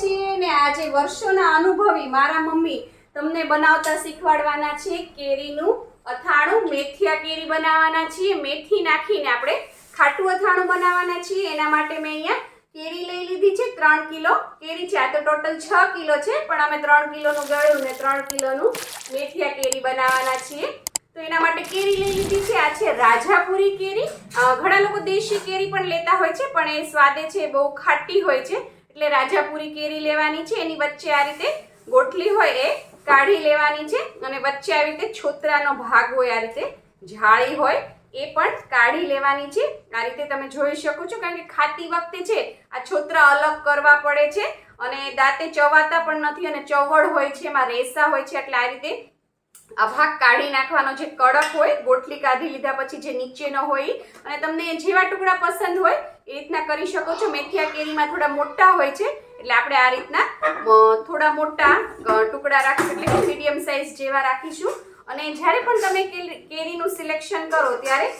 છીએ ને આજે વર્ષોના અનુભવી મારા મમ્મી તમને બનાવતા શીખવાડવાના છે કેરીનું અથાણું, મેથિયા કેરી બનાવવાના છીએ, મેથી નાખીને આપણે ખાટું અથાણું બનાવવાના છીએ. એના માટે મેં અહીંયા કેરી લઈ લીધી છે, ત્રણ કિલો કેરી છે. આ તો ટોટલ છ કિલો છે, પણ અમે ત્રણ કિલોનું ગળ્યું ને ત્રણ કિલોનું મેથિયા કેરી બનાવવાના છીએ. તો એના માટે કેરી લઈ લીધી છે. આ છે રાજાપુરી કેરી. ઘણા લોકો દેશી કેરી પણ લેતા હોય છે, પણ એ સ્વાદે છે બહુ ખાટી હોય છે. એટલે રાજાપુરી કેરી લેવાની છે, એની વચ્ચે આ રીતે ગોઠલી હોય એ કાઢી લેવાની છે અને વચ્ચે આવી રીતે છોતરાનો ભાગ હોય, આ રીતે જાળી હોય, એ પણ કાઢી લેવાની છે. આ રીતે તમે જોઈ શકો છો, કારણ કે ખાતી વખતે છે, આ છોતરા અલગ કરવા પડે છે અને દાંતે ચવાતા પણ નથી અને ચવડ હોય છે, એમાં રેસા હોય છે, એટલે આ રીતે આ ભાગ કાઢી નાખવાનો જે કડક હોય, ગોટલી કાઢી લીધા પછી જે નીચેનો હોય. અને તમને જેવા ટુકડા પસંદ હોય, એ રીતના કરી શકો છો મેથિયા કેરીમાં થોડા મોટા હોય છે, એટલે આપણે આ રીતના થોડા મોટા ટુકડા રાખીશું, એટલે મીડિયમ સાઇઝ જેવા રાખીશું અને જ્યારે પણ તમે કેરી- કેરીનું સિલેક્શન કરો ત્યારે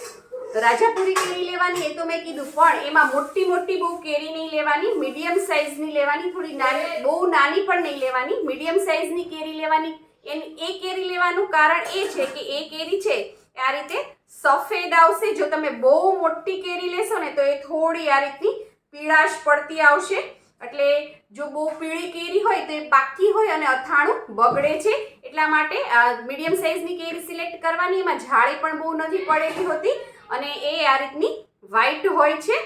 રાજાપુરી કેરી લેવાની એ તો મેં કીધું, પણ એમાં મોટી મોટી બહુ કેરી નહીં લેવાની, મીડિયમ સાઇઝની લેવાની, થોડી નાની, બહુ નાની પણ નહીં લેવાની, મીડિયમ સાઇઝની કેરી લેવાની એની એ કેરી લેવાનું કારણ એ છે કે એ કેરી છે આ રીતે સફેદ આવશે. જો તમે બહુ મોટી કેરી લેશો ને તો એ થોડી આ રીતની પીળાશ પડતી આવશે. એટલે જો બહુ પીળી કેરી હોય તો એ પાકી હોય અને અથાણું બગડે છે. એટલા માટે મીડિયમ સાઇઝની કેરી સિલેક્ટ કરવાની, એમાં જાળી પણ બહુ નથી પડેલી હોતી અને એ આ રીતની વ્હાઈટ હોય છે.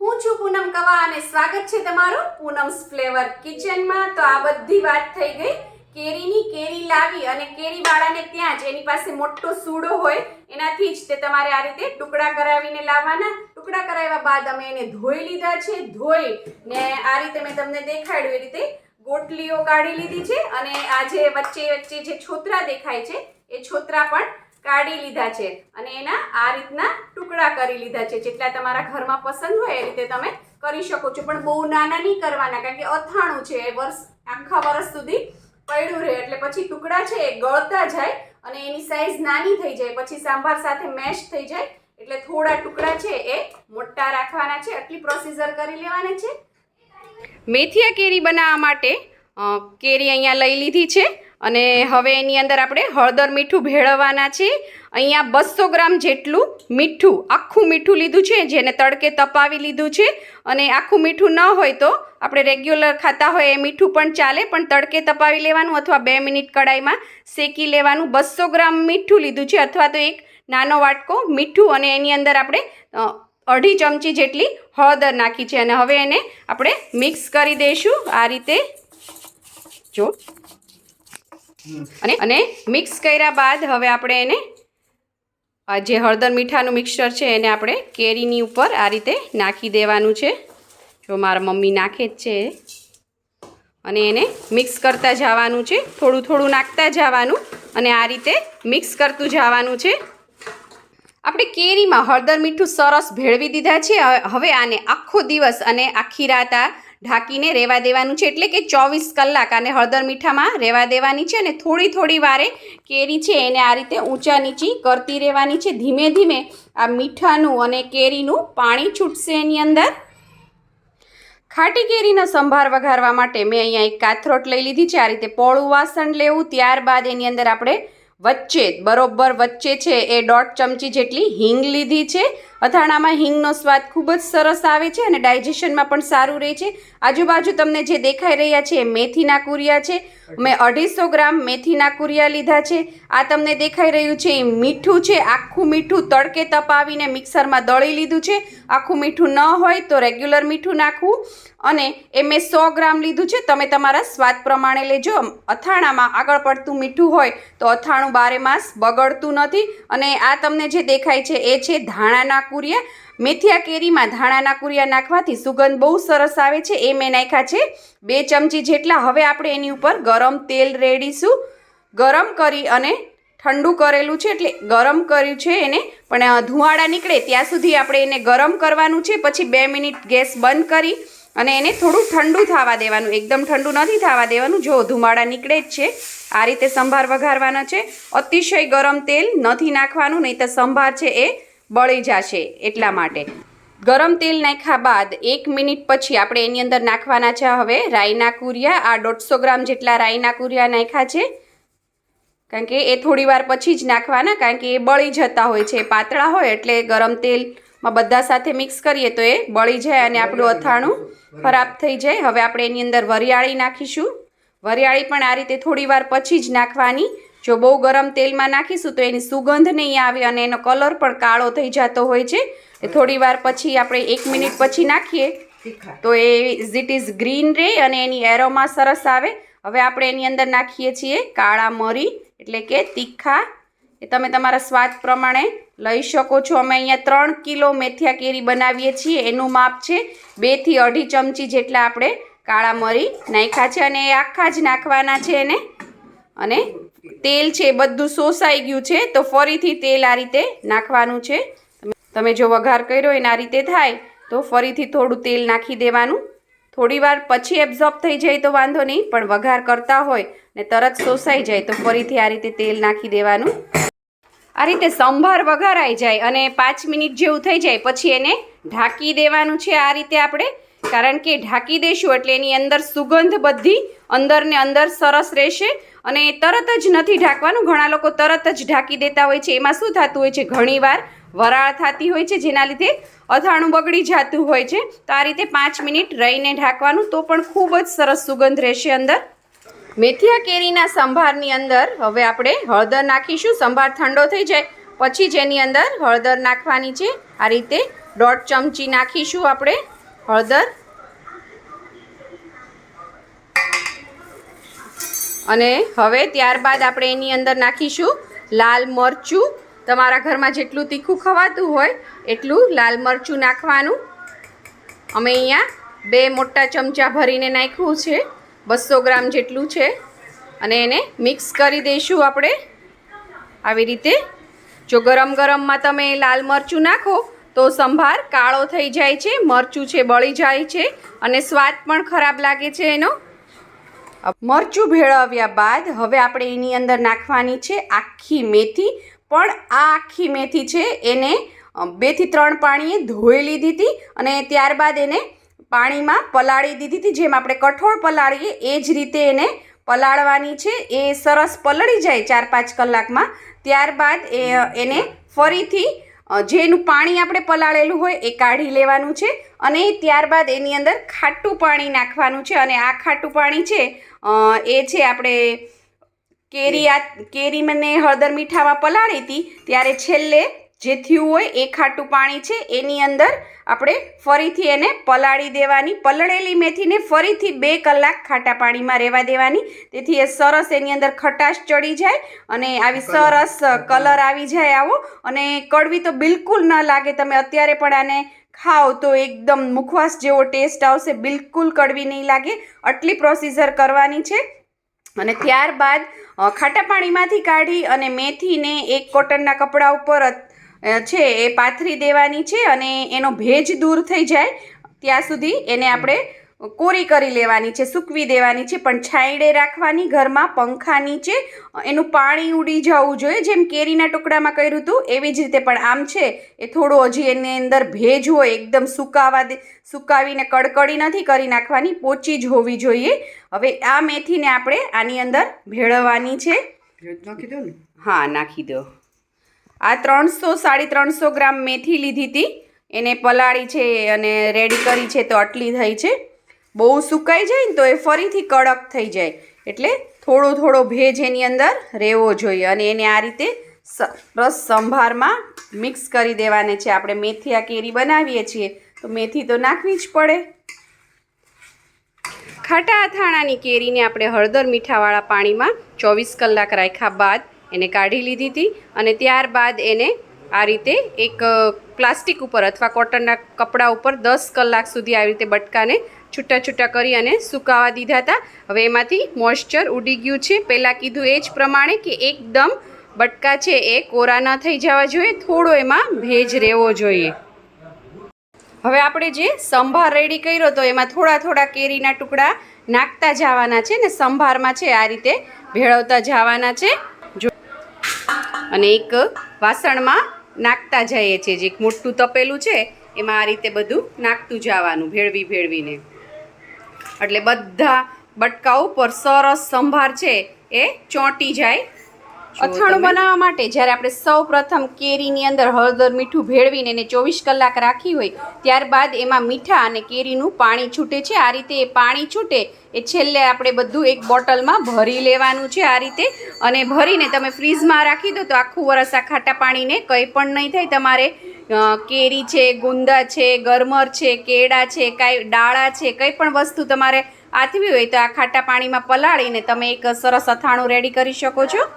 હું છું પૂનમ કવા અને સ્વાગત છે તમારું પૂનમ્સ ફ્લેવર કિચનમાં. તો આ બધી વાત થઈ ગઈ. કેરીની કેરી લાવી અને કેરી વાળાને ત્યાં જ એની પાસે મોટો સૂડો હોય, એનાથી જ તે તમારે આ રીતે ટુકડા કરાવીને લાવવાના. ટુકડા કરાવ્યા બાદ અમે એને ધોઈ લીધા છે. ધોઈ ને આ રીતે મેં તમને દેખાડ્યું, એ રીતે ગોટલીઓ કાઢી લીધી છે અને આ જે વચ્ચે વચ્ચે જે છોતરા દેખાય છે, એ છોતરા પણ કાઢી લીધા છે અને એના આ રીતના ટુકડા કરી લીધા છે. જેટલા તમારા ઘરમાં પસંદ હોય એ રીતે તમે કરી શકો છો. પણ બહુ નાના નહીં કરવાના, કારણ કે અથાણું છે એ વર્ષ, આખા વર્ષ સુધી પડ્યું રહે એટલે પછી ટુકડા છે એ ગળતા જાય અને એની સાઈઝ નાની થઈ જાય, પછી સાંભાર સાથે મેશ થઈ જાય. એટલે થોડા ટુકડા છે એ મોટા રાખવાના છે, આટલી પ્રોસીજર કરી લેવાની છે. મેથિયા કેરી બનાવવા માટે કેરી અહીંયા લઈ લીધી છે. અને હવે એની અંદર આપણે હળદર મીઠું ભેળવવાના છે. અહીંયા બસો ગ્રામ જેટલું મીઠું, આખું મીઠું લીધું છે, જેને તડકે તપાવી લીધું છે. અને આખું મીઠું ન હોય તો આપણે રેગ્યુલર ખાતા હોય એ મીઠું પણ ચાલે, પણ તડકે તપાવી લેવાનું અથવા બે મિનિટ કડાઈમાં શેકી લેવાનું. બસો ગ્રામ મીઠું લીધું છે, અથવા તો એક નાનો વાટકો મીઠું અને એની અંદર આપણે અઢી ચમચી જેટલી હળદર નાખી છે. અને હવે એને આપણે મિક્સ કરી દઈશું. આ રીતે જો અને અને મિક્સ કર્યા બાદ હવે આપણે એને જે હળદર મીઠાનું મિક્સર છે એને આપણે કેરીની ઉપર આ રીતે નાખી દેવાનું છે. જો મારા મમ્મી નાખે જ છે. અને એને મિક્સ કરતા જવાનું છે. થોડું થોડું નાખતા જવાનું અને આ રીતે મિક્સ કરતું જવાનું છે. આપણે કેરીમાં હળદર મીઠું સરસ ભેળવી દીધા છે. હવે આને આખો દિવસ અને આખી રાત આ ઢાંકીને રહેવા દેવાનું છે. એટલે કે ચોવીસ કલાક અને હળદર મીઠામાં રહેવા દેવાની છે અને થોડી થોડી વારે કેરી છે એને આ રીતે ઊંચા નીચી કરતી રહેવાની છે. ધીમે ધીમે આ મીઠાનું અને કેરીનું પાણી છૂટશે એની અંદર. ખાટી કેરીનો સંભાર વઘારવા માટે મેં અહીંયા એક કાથરોટ લઈ લીધી છે. આ રીતે પોળું વાસણ લેવું, ત્યારબાદ એની અંદર આપણે વચ્ચે, બરોબર વચ્ચે છે એ દોઢ ચમચી જેટલી હિંગ લીધી છે. અથાણામાં હિંગનો સ્વાદ ખૂબ જ સરસ આવે છે અને ડાયજેશનમાં પણ સારું રહે છે. આજુબાજુ તમને જે દેખાઈ રહ્યા છે એ મેથીના કુરિયા છે. મેં અઢીસો ગ્રામ મેથીના કુરિયા લીધા છે. આ તમને દેખાઈ રહ્યું છે એ મીઠું છે. આખું મીઠું તડકે તપાવીને મિક્સરમાં દળી લીધું છે. આખું મીઠું ન હોય તો રેગ્યુલર મીઠું નાખવું. અને એ મેં સો ગ્રામ લીધું છે. તમે તમારા સ્વાદ પ્રમાણે લેજો. અથાણામાં આગળ પડતું મીઠું હોય તો અથાણું બારે માસ બગડતું નથી. અને આ તમને જે દેખાય છે એ છે ધાણાના કુરિયા મેથિયા કેરીમાં ધાણાના કુરિયા નાખવાથી સુગંધ બહુ સરસ આવે છે, એ મેં નાખ્યા છે. બે ચમચી જેટલા હવે આપણે એની ઉપર ગરમ તેલ રેડીશું. ગરમ કરી અને ઠંડુ કરેલું છે એટલે ગરમ કર્યું છે એને, પણ ધુવાડા નીકળે ત્યાં સુધી આપણે એને ગરમ કરવાનું છે, પછી બે મિનિટ ગેસ બંધ કરી અને એને થોડું ઠંડુ થવા દેવાનું, એકદમ ઠંડુ નથી થવા દેવાનું, જો ધુમાડા નીકળે જ છે, આ રીતે સંભાર વઘારવાનો છે. અતિશય ગરમ તેલ નથી નાખવાનું, નહીં તો સંભાર છે એ બળી જશે એટલા માટે. ગરમ તેલ નાખ્યા બાદ એક મિનિટ પછી આપણે એની અંદર નાખવાના છે હવે રાઈના કુરિયા. આ દોઢસો ગ્રામ જેટલા રાઈના કુરિયા નાખ્યા છે. કારણ કે એ થોડી વાર પછી જ નાખવાના, કારણ કે એ બળી જતા હોય છે. પાતળા હોય એટલે ગરમ તેલમાં બધા સાથે મિક્સ કરીએ તો એ બળી જાય અને આપણું અથાણું ખરાબ થઈ જાય. હવે આપણે એની અંદર વરિયાળી નાખીશું. વરિયાળી પણ આ રીતે થોડી વાર પછી જ નાખવાની. જો બહુ ગરમ તેલમાં નાખીશું તો એની સુગંધ નહીં આવે અને એનો કલર પણ કાળો થઈ જતો હોય છે. એ થોડી વાર પછી આપણે એક મિનિટ પછી નાખીએ. તો એ ઇઝ ઇટ ઇઝ ગ્રીન રે અને એની એરોમાં સરસ આવે. હવે આપણે એની અંદર નાખીએ છીએ કાળા મરી એટલે કે તીખા એ તમે તમારા સ્વાદ પ્રમાણે લઈ શકો છો. અમે અહીંયા ત્રણ કિલો મેથિયા કેરી બનાવીએ છીએ. એનું માપ છે બેથી અઢી ચમચી જેટલા આપણે કાળા મરી નાખ્યા છે અને એ આખા જ નાખવાના છે એને. અને તેલ છે બધું શોષાઈ ગયું છે, તો ફરીથી તેલ આ રીતે નાખવાનું છે. તમે જો વઘાર કર્યો, એને આ રીતે થાય, તો ફરીથી થોડું તેલ નાખી દેવાનું. થોડી વાર પછી એબ્ઝોર્બ થઈ જાય તો વાંધો નહીં, પણ વઘાર કરતા હોય ને તરત શોષાઈ જાય, તો ફરીથી આ રીતે તેલ નાખી દેવાનું. આ રીતે સંભાર વઘારાઈ જાય અને પાંચ મિનિટ જેવું થઈ જાય, પછી એને ઢાંકી દેવાનું છે આ રીતે આપણે. કારણ કે ઢાંકી દઈશું એટલે એની અંદર સુગંધ બધી અંદર ને અંદર સરસ રહેશે. અને તરત જ નથી ઢાંકવાનું. ઘણા લોકો તરત જ ઢાંકી દેતા હોય છે. એમાં શું થતું હોય છે? ઘણીવાર વરાળ થતી હોય છે, જેના લીધે અથાણું બગડી જતું હોય છે. તો આ રીતે પાંચ મિનિટ રહીને ઢાંકવાનું તો પણ ખૂબ જ સરસ સુગંધ રહેશે અંદર. મેથિયા કેરીના સંભારની અંદર હવે આપણે હળદર નાખીશું. સંભાર ઠંડો થઈ જાય પછી જેની અંદર હળદર નાખવાની છે, આ રીતે દોઢ ચમચી નાખીશું આપણે હળદર. અને હવે ત્યારબાદ આપણે એની અંદર નાખીશું લાલ મરચું. તમારા ઘરમાં જેટલું તીખું ખવાતું હોય એટલું લાલ મરચું નાખવાનું. અમે અહીંયા બે મોટા ચમચા ભરીને નાખ્યું છે, બસો ગ્રામ જેટલું છે. અને એને મિક્સ કરી દઈશું આપણે. આવી રીતે જો ગરમ ગરમમાં તમે લાલ મરચું નાખો, તો સંભાર કાળો થઈ જાય છે, મરચું છે, બળી જાય છે અને સ્વાદ પણ ખરાબ લાગે છે એનો. મરચું ભેળવ્યા બાદ હવે આપણે એની અંદર નાખવાની છે આખી મેથી. પણ આ આખી મેથી છે એને બેથી ત્રણ પાણીએ ધોઈ લીધી હતી અને ત્યારબાદ એને પાણીમાં પલાળી દીધી હતી. જેમ આપણે કઠોળ પલાળીએ, એ જ રીતે એને પલાળવાની છે. એ સરસ પલળી જાય ચાર પાંચ કલાકમાં. ત્યારબાદ એ, એને ફરીથી જેનું પાણી આપણે પલાળેલું હોય એ કાઢી લેવાનું છે અને ત્યારબાદ એની અંદર ખાટું પાણી નાખવાનું છે અને આ ખાટું પાણી છે એ છે આપણે કેરી આ કેરી મને હળદર મીઠામાં પલાળી હતી, ત્યારે છેલ્લે જે થયું હોય એ ખાટું પાણી છે એની અંદર આપણે ફરીથી એને પલાળી દેવાની પલળેલી મેથીને ફરીથી બે કલાક ખાટા પાણીમાં રહેવા દેવાની. તેથી એ સરસ એની અંદર ખટાશ ચડી જાય અને આવી સરસ કલર. આવી જાય આવો. અને કડવી તો બિલકુલ ન લાગે તમે અત્યારે પણ આને ખાઓ તો એકદમ મુખવાસ જેવો ટેસ્ટ આવશે બિલકુલ કડવી નહીં લાગે. આટલી પ્રોસીજર કરવાની છે. અને ત્યારબાદ ખાટા પાણીમાંથી કાઢી અને મેથીને એક કોટનના કપડા ઉપર છે એ પાથરી દેવાની છે અને એનો ભેજ દૂર થઈ જાય ત્યાં સુધી એને આપણે કોરી કરી લેવાની છે સૂકવી દેવાની છે પણ છાંયડે રાખવાની ઘરમાં પંખા નીચે એનું પાણી ઉડી જવું જોઈએ જેમ કેરીના ટુકડામાં કર્યું હતું એવી જ રીતે પણ આમ છે એ થોડું હજી એની અંદર ભેજ હોય એકદમ સુકાવા દે સુકાવીને કડકડી નથી કરી નાખવાની પોચી જ હોવી જોઈએ. હવે આ મેથીને આપણે આની અંદર ભેળવવાની છે. નાખી દો હા નાખી દો. આ ત્રણસો, સાડી ત્રણસો ગ્રામ મેથી લીધી હતી. એને પલાળી છે અને રેડી કરી છે તો આટલી થઈ છે. બહુ સુકાઈ જાય ને તો એ ફરીથી કડક થઈ જાય. એટલે થોડો થોડો ભેજ એની અંદર રહેવો જોઈએ અને એને આ રીતે રસ સંભારમાં મિક્સ કરી દેવાને છે. આપણે મેથી આ કેરી બનાવીએ છીએ તો મેથી તો નાખવી જ પડે. ખાટા અથાણાની કેરીને આપણે હળદર મીઠાવાળા પાણીમાં ચોવીસ કલાક રાખ્યા બાદ એને કાઢી લીધી હતી અને ત્યારબાદ એને આ રીતે એક પ્લાસ્ટિક ઉપર અથવા કોટનના કપડા ઉપર દસ કલાક સુધી આવી રીતે બટકાને છૂટા છૂટા કરી અને સુકાવા દીધા હતા. હવે એમાંથી મોઇશ્ચર ઉડી ગયું છે. પહેલાં કીધું એ જ પ્રમાણે કે એકદમ બટકા છે એ કોરા ન થઈ જવા જોઈએ, થોડો એમાં ભેજ રહેવો જોઈએ. હવે આપણે જે સંભાર રેડી કર્યો તો એમાં થોડા થોડા કેરીના ટુકડા નાખતા જવાના છે ને સંભારમાં છે આ રીતે ભેળવતા જવાના છે. અને એક વાસણમાં નાખતા જઈએ છીએ. જે એક મોટું તપેલું છે, એમાં આ રીતે બધું નાખતું જવાનું, ભેળવી ભેળવીને. એટલે બધા બટકા ઉપર સરસ સંભાર છે, એ ચોંટી જાય અથાણું બનાવવા માટે જ્યારે આપણે સૌ પ્રથમ કેરીની અંદર હળદર મીઠું ભેળવીને એને ચોવીસ કલાક રાખી હોય ત્યારબાદ એમાં મીઠા અને કેરીનું પાણી છૂટે છે. આ રીતે એ પાણી છૂટે એ છેલ્લે આપણે બધું એક બોટલમાં ભરી લેવાનું છે આ રીતે. અને ભરીને તમે ફ્રીઝમાં રાખી દો તો આખું વરસ આ ખાટા પાણીને કંઈ પણ નહીં થાય. તમારે કેરી છે ગુંદા છે ગરમર છે કેળા છે કાંઈ ડાળા છે કંઈ પણ વસ્તુ તમારે આથવી હોય તો આ ખાટા પાણીમાં પલાળીને તમે એક સરસ અથાણું રેડી કરી શકો છો.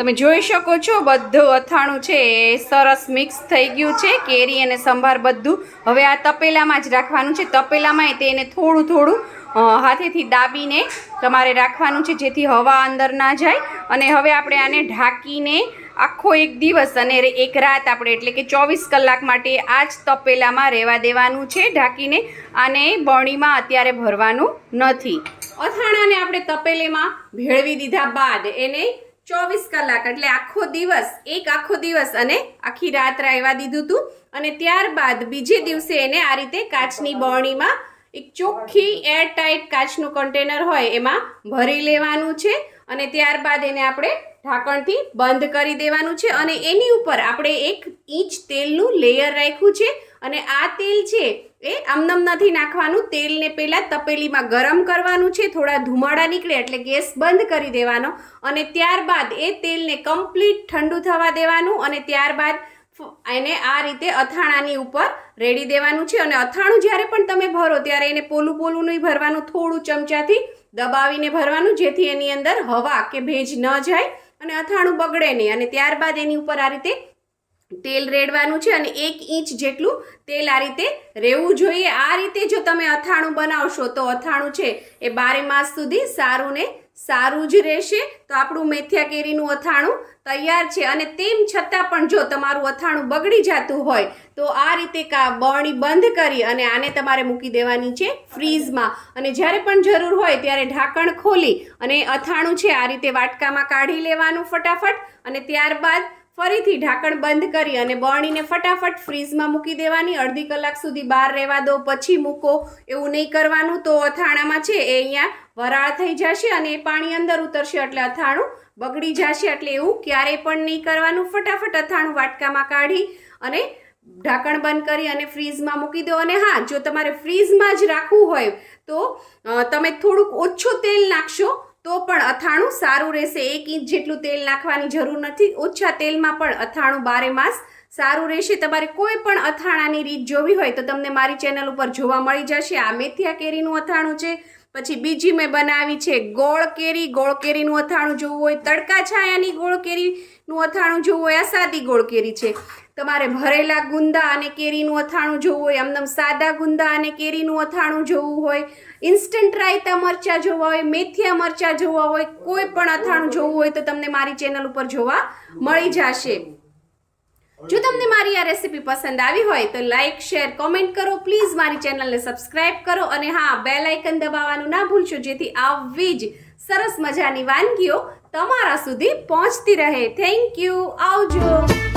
તમે જોઈ શકો છો, બધું અથાણું છે, એ સરસ મિક્સ થઈ ગયું છે, કેરી અને સંભાર બધું. હવે આ તપેલામાં જ રાખવાનું છે. તપેલામાં તેને થોડું થોડું હાથેથી દાબીને તમારે રાખવાનું છે, જેથી હવા અંદર ના જાય. અને હવે આપણે આને ઢાંકીને આખો એક દિવસ અને એક રાત આપણે એટલે કે ચોવીસ કલાક માટે આ જ તપેલામાં રહેવા દેવાનું છે, ઢાંકીને આને બણીમાં અત્યારે ભરવાનું નથી. અથાણાને આપણે તપેલીમાં ભેળવી દીધા બાદ એને ચોવીસ કલાક, એટલે આખો દિવસ, એક આખો દિવસ અને આખી રાત રહેવા દીધું હતું અને ત્યારબાદ બીજે દિવસે એને આ રીતે કાચની બરણીમાં એક ચોખ્ખી એરટાઇટ કાચનું કન્ટેનર હોય, એમાં ભરી લેવાનું છે. અને ત્યારબાદ એને આપણે ઢાંકણથી બંધ કરી દેવાનું છે અને એની ઉપર આપણે એક ઇંચ તેલનું લેયર રાખ્યું છે અને આ તેલ છે એ આમનમ નથી નાખવાનું. તેલને પહેલાં તપેલીમાં ગરમ કરવાનું છે, થોડા ધુમાડા નીકળે એટલે ગેસ બંધ કરી દેવાનો અને ત્યારબાદ એ તેલને કમ્પ્લીટ ઠંડુ થવા દેવાનું અને ત્યારબાદ એને આ રીતે અથાણાની ઉપર રેડી દેવાનું છે અને અથાણું જ્યારે પણ તમે ભરો ત્યારે એને પોલું પોલું નહીં ભરવાનું, થોડું ચમચાથી દબાવીને ભરવાનું જેથી એની અંદર હવા કે ભેજ ન જાય. અને અથાણું બગડે નહીં. અને ત્યારબાદ એની ઉપર આ રીતે તેલ રેડવાનું છે અને એક ઇંચ જેટલું તેલ આ રીતે રહેવું જોઈએ. આ રીતે જો તમે અથાણું બનાવશો તો અથાણું છે એ બારે માસ સુધી સારું ને સારું જ રહેશે. તો આપણું મેથિયા કેરીનું અથાણું તૈયાર છે અને તેમ છતાં પણ જો તમારું અથાણું બગડી જતું હોય, તો આ રીતે કા બરણી બંધ કરી અને આને તમારે મૂકી દેવાની છે ફ્રીઝમાં. અને જ્યારે પણ જરૂર હોય ત્યારે ઢાંકણ ખોલી અને અથાણું છે આ રીતે વાટકામાં કાઢી લેવાનું ફટાફટ અને ત્યારબાદ ફરીથી ઢાંકણ બંધ કરી અને બરણીને ફટાફટ ફ્રીઝમાં મૂકી દેવાની. અડધી કલાક સુધી બહાર રહેવા દો, પછી મૂકો. એવું નહીં કરવાનું તો અથાણામાં છે એ અહીંયા વરાળ થઈ જશે અને એ પાણી અંદર ઉતરશે એટલે અથાણું બગડી જશે એટલે એવું ક્યારેય પણ નહીં કરવાનું. ફટાફટ અથાણું વાટકામાં કાઢી અને ઢાંકણ બંધ કરી અને ફ્રીઝમાં મૂકી દો. અને હા, જો તમારે ફ્રીઝમાં જ રાખવું હોય તો તમે થોડુંક ઓછું તેલ નાખશો તો પણ અથાણું સારું રહેશે. એક ઇંચ જેટલું તેલ નાખવાની જરૂર નથી. ઓછા તેલમાં પણ અથાણું બારે માસ સારું રહેશે. તમારે કોઈ પણ અથાણાની રીત જોવી હોય તો તમને મારી ચેનલ ઉપર જોવા મળી જશે. આ મેથિયા કેરીનું અથાણું છે. પછી બીજી મેં બનાવી છે ગોળ કેરી ગોળ કેરીનું અથાણું જોવું હોય તડકા છાયાની ગોળ કેરીનું અથાણું જોવું હોય આ સાદી ગોળ કેરી છે. તમારે ભરેલા ગુંદા અને કેરીનું અથાણું જોવું હોય આમદમ સાદા ગુંદા અને કેરીનું અથાણું જોવું હોય ઇન્સ્ટન્ટ રાયતા મરચાં જોવા હોય, મેથિયા મરચાં જોવા હોય, કોઈ પણ અથાણું જોવું હોય તો તમને મારી ચેનલ ઉપર જોવા મળી જશે. જો તમને મારી આ રેસીપી પસંદ આવી હોય તો લાઇક શેર કોમેન્ટ કરો. પ્લીઝ મારી ચેનલને સબસ્ક્રાઇબ કરો અને હા બેલ આઇકન દબાવવાનું ના ભૂલશો, જેથી આવી જ સરસ મજાની વાનગીઓ તમારા સુધી પહોંચતી રહે. થેન્ક યુ આવજો.